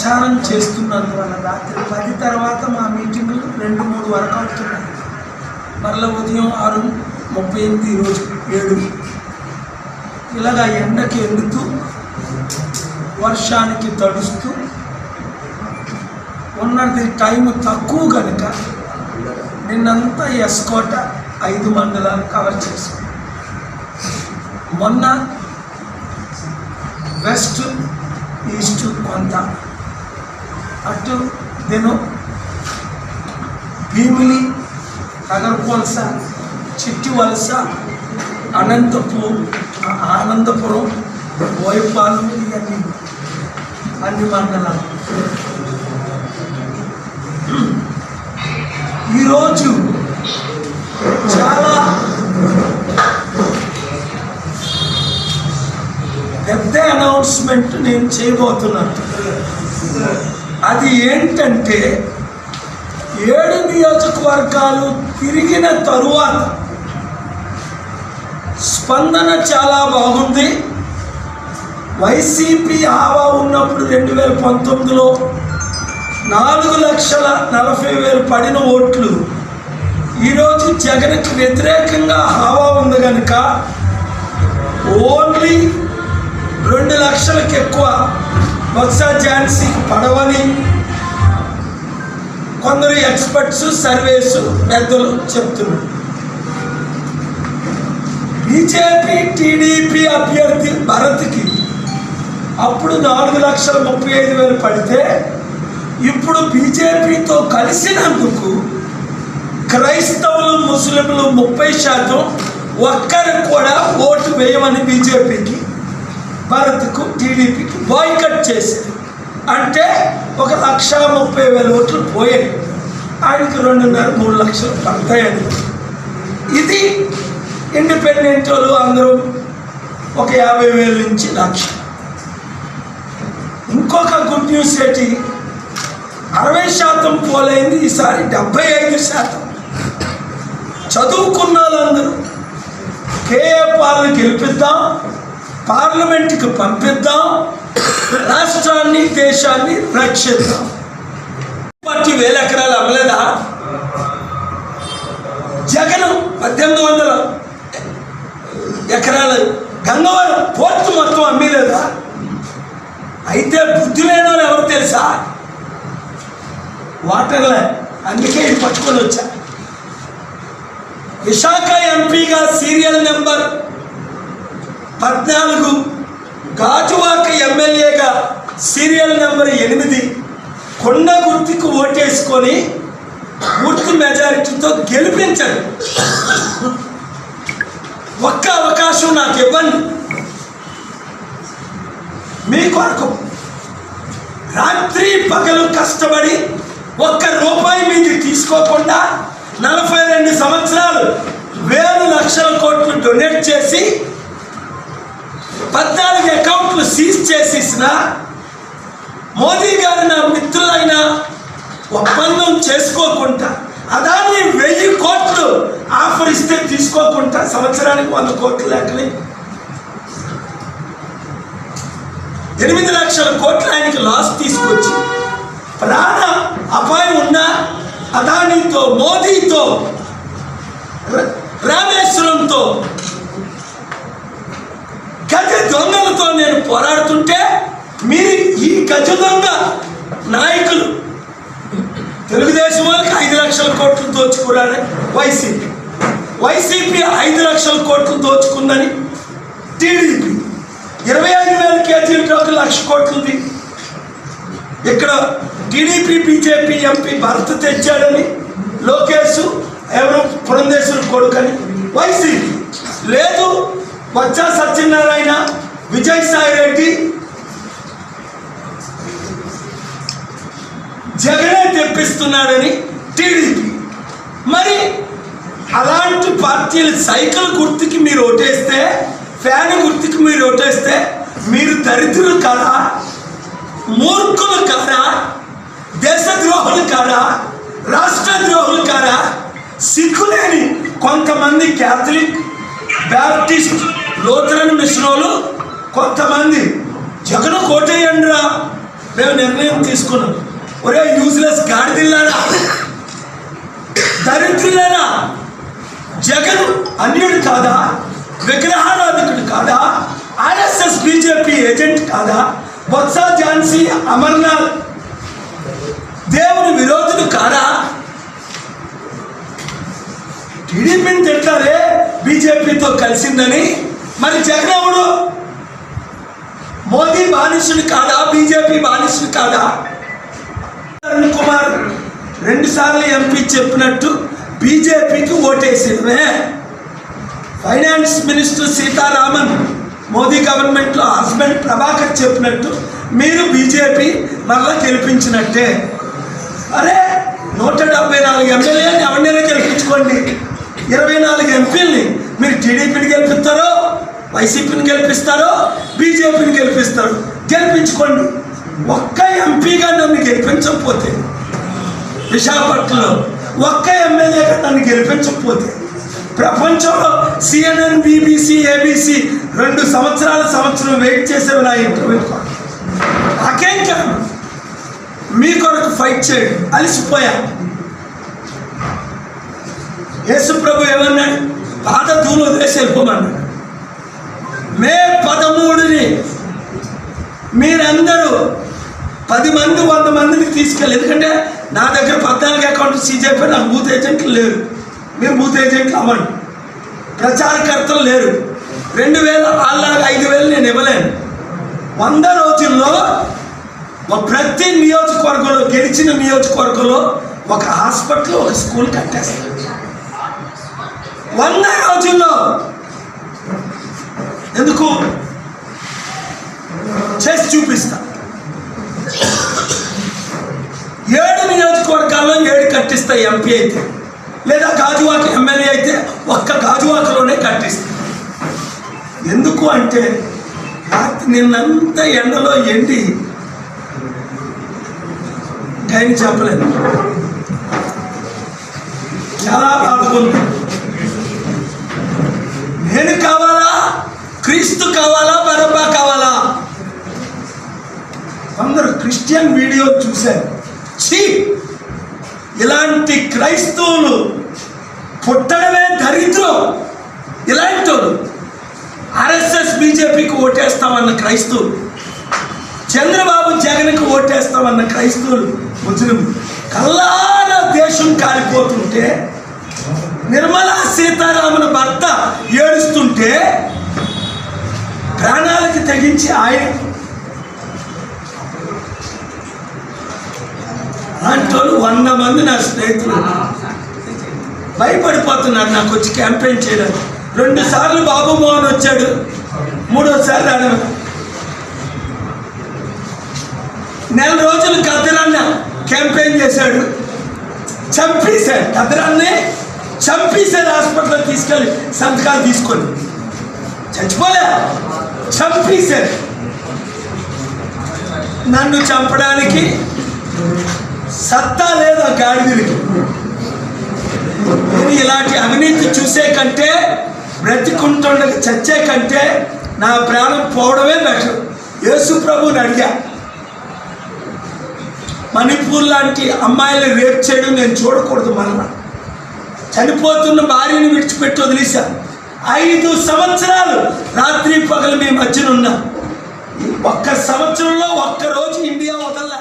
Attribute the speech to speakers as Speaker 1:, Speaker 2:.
Speaker 1: ప్రచారం చేస్తున్నందువల్ల రాత్రి పది తర్వాత మా మీటింగులు రెండు మూడు వరకు అవుతున్నాయి. మరలా ఉదయం ఆరు ముప్పై ఎనిమిది రోజు ఏడు. ఇలాగా ఎండకి ఎండుతూ వర్షానికి తడుస్తూ ఉన్నది టైం తక్కువ కనుక నిన్నంతా ఎస్కోట ఐదు మండలాలు కవర్ చేశాం. మొన్న వెస్ట్ ఈస్ట్ కొంత. అటు దెను భీమిలి వలస చిట్టి వలస అనంతపూర్ ఆనందపురం బోయపాలు ఇవన్నీ అన్ని మండలాలు. ఈరోజు చాలా పెద్ద అనౌన్స్మెంట్ నేను చేయబోతున్నాను. అది ఏంటంటే ఏడు నియోజకవర్గాలు తిరిగిన తరువాత స్పందన చాలా బాగుంది. వైసీపీ హావా ఉన్నప్పుడు రెండు వేల పంతొమ్మిదిలో నాలుగు లక్షల నలభై వేలు పడిన ఓట్లు. ఈరోజు జగన్కి వ్యతిరేకంగా హావా ఉంది కనుక ఓన్లీ రెండు లక్షలకు ఎక్కువ బొత్స ఝాన్సీ పడవని కొందరు ఎక్స్పర్ట్స్ సర్వేస్ పెద్దలు చెప్తున్నారు. బీజేపీ టీడీపీ అభ్యర్థి భరత్కి అప్పుడు నాలుగు లక్షల ముప్పై ఐదు వేలు పడితే ఇప్పుడు బీజేపీతో కలిసినందుకు క్రైస్తవులు ముస్లింలు ముప్పై శాతం ఒక్కరికి కూడా ఓటు వేయమని బీజేపీకి భారత్కు టీడీపీకి బాయ్కట్ చేసింది. అంటే ఒక లక్ష ముప్పై వేల ఓట్లు పోయాయి. ఆయనకి రెండున్నర మూడు లక్షలు పడతాయని. ఇది ఇండిపెండెంట్ వాళ్ళు అందరూ ఒక యాభై వేల నుంచి లక్ష. ఇంకొక గుడ్ న్యూస్ ఏంటి? అరవై శాతం పోలైంది ఈసారి డెబ్బై ఐదు శాతం. చదువుకున్న వాళ్ళందరూ కేఏ పాలను గెలిపిద్దాం పార్లమెంట్కి పంపిద్దాం రాష్ట్రాన్ని దేశాన్ని రక్షిద్దాం. పార్టీ వేల ఎకరాలు అమ్మలేదా? జగన్ పద్దెనిమిది వందల ఎకరాలు గంగవరం పోర్టు మొత్తం అమ్మలేదా? అయితే బుద్ధి లేని వాళ్ళు ఎవరు తెలుసా? వాటర్లే అందుకే ఇది పట్టుకొని వచ్చా. విశాఖ ఎంపీగా సీరియల్ నెంబర్ పద్నాలుగు గాజువాక ఎమ్మెల్యేగా సీరియల్ నెంబర్ ఎనిమిది కొండ గుర్తుకు ఓటేసుకొని పూర్తి మెజారిటీతో గెలిపించండి. ఒక్క అవకాశం నాకు ఇవ్వండి. మీ కొరకు రాత్రి పగలు కష్టపడి ఒక్క రూపాయి మీది తీసుకోకుండా నలభై రెండు సంవత్సరాలు వేలు లక్షల కోట్లు డొనేట్ చేసి పద్నాలుగు అకౌంట్లు సీజ్ చేసేసిన మోదీ గారు నా మిత్రులైన ఒప్పందం చేసుకోకుండా అదాన్ని వెయ్యి కోట్లు ఆఫర్ ఇస్తే తీసుకోకుండా సంవత్సరానికి వంద కోట్లు లెక్కని ఎనిమిది లక్షల కోట్లు ఆయనకి లాస్ తీసుకొచ్చి ప్రాణ అపాయం ఉన్నా ఖచ్చితంగా నాయకులు. తెలుగుదేశం వాళ్ళకి ఐదు లక్షల కోట్లు దోచుకున్నారని వైసీపీ. వైసీపీ ఐదు లక్షల కోట్లు దోచుకుందని టీడీపీ. ఇరవై ఐదు వేల కేజీలకి ఒక లక్ష కోట్లుంది. ఇక్కడ టీడీపీ బీజేపీ ఎంపీ భర్త తెచ్చాడని లోకేష్ ఎవరు పురంధేశ్వరి కొడుకని వైసీపీ. లేదు వచ్చా సత్యనారాయణ విజయసాయి రెడ్డి జగనే తెప్పిస్తున్నాడని టీడీపీ. మరి అలాంటి పార్టీలు సైకిల్ గుర్తుకి మీరు ఓటేస్తే ఫ్యాన్ గుర్తుకి మీరు ఓటేస్తే మీరు దరిద్రులు కాదా? మూర్ఖులు కాదా? దేశద్రోహులు కాదా? రాష్ట్ర ద్రోహులు కాదా? సిక్కులేని కొంతమంది క్యాథలిక్ బ్యాప్టిస్ట్ లోతరన్ మిశ్రోలు కొంతమంది జగన్ కోటేయండిరా. మేము నిర్ణయం తీసుకున్నాం. ఒరే యూస్లెస్ గాడిదిల్లారా దరిద్రులారా జగన్ అన్యుడు కాదా? విగ్రహారాధకుడు కాదా? ఆర్ఎస్ఎస్ బీజేపీ ఏజెంట్ కాదా? బొత్స ఝాన్సీ అమర్నాథ్ దేవుని విరోధులు కాదా? టీడీపీని తిట్టారే బీజేపీతో కలిసిందని? మరి జగన్ ఎవడు? మోదీ బానిసుడు కాదా? బీజేపీ బానిసుడు కాదా? అరుణ్ కుమార్ రెండుసార్లు ఎంపీ చెప్పినట్టు బీజేపీకి ఓటేసినవే ఫైనాన్స్ మినిస్టర్ సీతారామన్ మోదీ గవర్నమెంట్లో హస్బెండ్ ప్రభాకర్ చెప్పినట్టు మీరు బీజేపీ మరలా గెలిపించినట్టే. అరే నూట డెబ్బై నాలుగు ఎమ్మెల్యేని ఎవరినైనా గెలిపించుకోండి. ఇరవై నాలుగు ఎంపీల్ని మీరు టీడీపీని గెలిపిస్తారో వైసీపీని గెలిపిస్తారో బీజేపీని గెలిపిస్తారు. గెలిపించుకోండి. ఒక్క ఎంపీగా నన్ను గెలిపించకపోతే విశాఖపట్నంలో ఒక్క ఎమ్మెల్యేగా నన్ను గెలిపించకపోతే ప్రపంచంలో సిఎన్ఎన్ బీబీసీ ఏబీసీ రెండు సంవత్సరాల సంవత్సరం వెయిట్ చేసేవి నా ఇంటర్వ్యూ నాకేం కాదు. మీ కొరకు ఫైట్ చేయడం. అలసిపోయా. యేసు ప్రభు ఏమన్నాడు? పాత దూలు వదిలేసి వెళ్ళిపోమన్నాడు. మే పదమూడుని మీరందరూ పది మంది వంద మందిని తీసుకెళ్ళి ఎందుకంటే నా దగ్గర పద్నాలుగు అకౌంట్ సీజేపీ నాకు బూత్ ఏజెంట్లు లేరు. మీరు బూత్ ఏజెంట్లు అవ్వండి ప్రచారకర్తలు లేరు. రెండు వేల వాళ్ళకి ఐదు వేలు నేను ఇవ్వలేను. వంద రోజుల్లో ఒక ప్రతి నియోజకవర్గంలో గెలిచిన నియోజకవర్గంలో ఒక హాస్పిటల్ ఒక స్కూల్ కట్టేస్తాను వంద రోజుల్లో. ఎందుకు? చేసి చూపిస్తా. ఏడు నియోజకవర్గాల్లో ఏడు కట్టిస్తా ఎంపీ అయితే లేదా గాజువాక ఎమ్మెల్యే అయితే ఒక్క గాజువాకలోనే కట్టిస్తా. ఎందుకు అంటే రాత్రి నిన్నంతా ఎండలో ఎండి టైం చెప్పలేదు చాలా బాధకుంది క్రిస్టియన్ వీడియో చూశాను. చీ ఇలాంటి క్రైస్తవులు పుట్టడమే దరిద్రం. ఇలాంటి ఆర్ఎస్ఎస్ బీజేపీకి ఓటేస్తామన్న క్రైస్తవులు చంద్రబాబు జగన్కి ఓటేస్తామన్న క్రైస్తవులు ముస్లిం కల్లాన దేశం కాలిపోతుంటే నిర్మలా సీతారామన్ భర్త ఏడుస్తుంటే ప్రాణాలకి తెగించి ఆయన అలాంటి వంద మంది నా స్నేహితులు. భయపడిపోతున్నారు నాకు వచ్చి క్యాంపెయిన్ చేయడానికి. రెండు సార్లు బాబు మోహన్ వచ్చాడు. మూడోసారి రావడం. నెల రోజులు కద్దరాన్న క్యాంపెయిన్ చేశాడు. చంపేశాడు. కద్దరాన్ని చంపేశాడు హాస్పిటల్లో తీసుకెళ్ళి సంతకాలు తీసుకొని. చచ్చిపోలే. చంపేశాడు. నన్ను చంపడానికి సత్తా లేదు ఆ గాడిదలకి నేను ఇలాంటి అవినీతి చూసే కంటే బ్రతికుంటుండగా చచ్చే కంటే నా ప్రాణం పోవడమే బెటర్ యేసు ప్రభుని అడిగా. మణిపూర్ లాంటి అమ్మాయిలు రేప్ చేయడం నేను చూడకూడదు మరణ చనిపోతున్న భార్యని విడిచిపెట్టి వదిలేశా. ఐదు సంవత్సరాలు రాత్రి పగలు మీ మధ్యన ఉన్నాం. ఒక్క సంవత్సరంలో ఒక్క రోజు ఇండియా వదల్లా.